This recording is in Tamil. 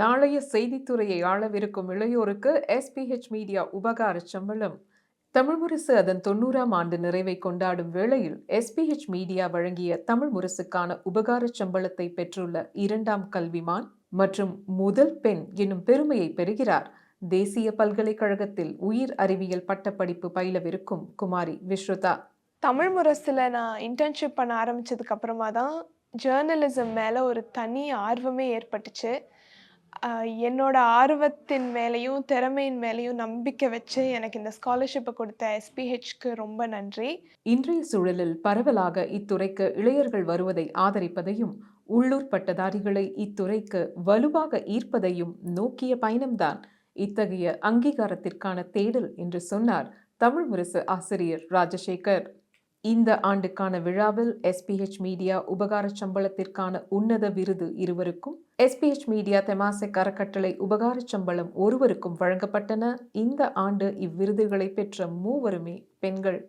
நாளைய செய்தித்துறையை ஆளவிருக்கும் இளையோருக்கு எஸ்பிஹெச் மீடியா உபகார சம்பளம். தமிழ் முரசு அதன் தொண்ணூறாம் ஆண்டு நிறைவை கொண்டாடும் வேளையில் எஸ்பிஹெச் மீடியா வழங்கிய தமிழ் முரசுக்கான உபகார சம்பளத்தை பெற்றுள்ள இரண்டாம் கல்விமான் மற்றும் முதல் பெண் என்னும் பெருமையை பெறுகிறார். தேசிய பல்கலைக்கழகத்தில் உயிர் அறிவியல் பட்டப்படிப்பு பயிலவிருக்கும் குமாரி விஸ்ருதா. தமிழ் முரசில் நான் இன்டர்ன்ஷிப் பண்ண ஆரம்பிச்சதுக்கு அப்புறமா தான் ஜேர்னலிசம் மேலே ஒரு தனி ஆர்வமே ஏற்பட்டுச்சு. என்னோட ஆர்வத்தின் மேலேயும் திறமையின் மேலேயும் நம்பிக்கை வச்சு எனக்கு இந்த ஸ்காலர்ஷிப்பை கொடுத்த எஸ்பிஹெச்க்கு ரொம்ப நன்றி. இன்றைய சூழலில் பரவலாக இத்துறைக்கு இளையர்கள் வருவதை ஆதரிப்பதையும் உள்ளூர் பட்டதாரிகளை இத்துறைக்கு வலுவாக ஈர்ப்பதையும் நோக்கிய பயணம்தான் இத்தகைய அங்கீகாரத்திற்கான தேடல் என்று சொன்னார் தமிழ் முரசு ஆசிரியர் ராஜசேகர். இந்த ஆண்டுக்கான விழாவில் எஸ்பிஹெச் மீடியா உபகார சம்பளத்திற்கான உன்னத விருது இருவருக்கும் எஸ்பிஹெச் மீடியா தெமாசெக் அறக்கட்டளை உபகார சம்பளம் ஒருவருக்கும் வழங்கப்பட்டன. இந்த ஆண்டு இவ்விருதுகளை பெற்ற மூவருமே பெண்கள்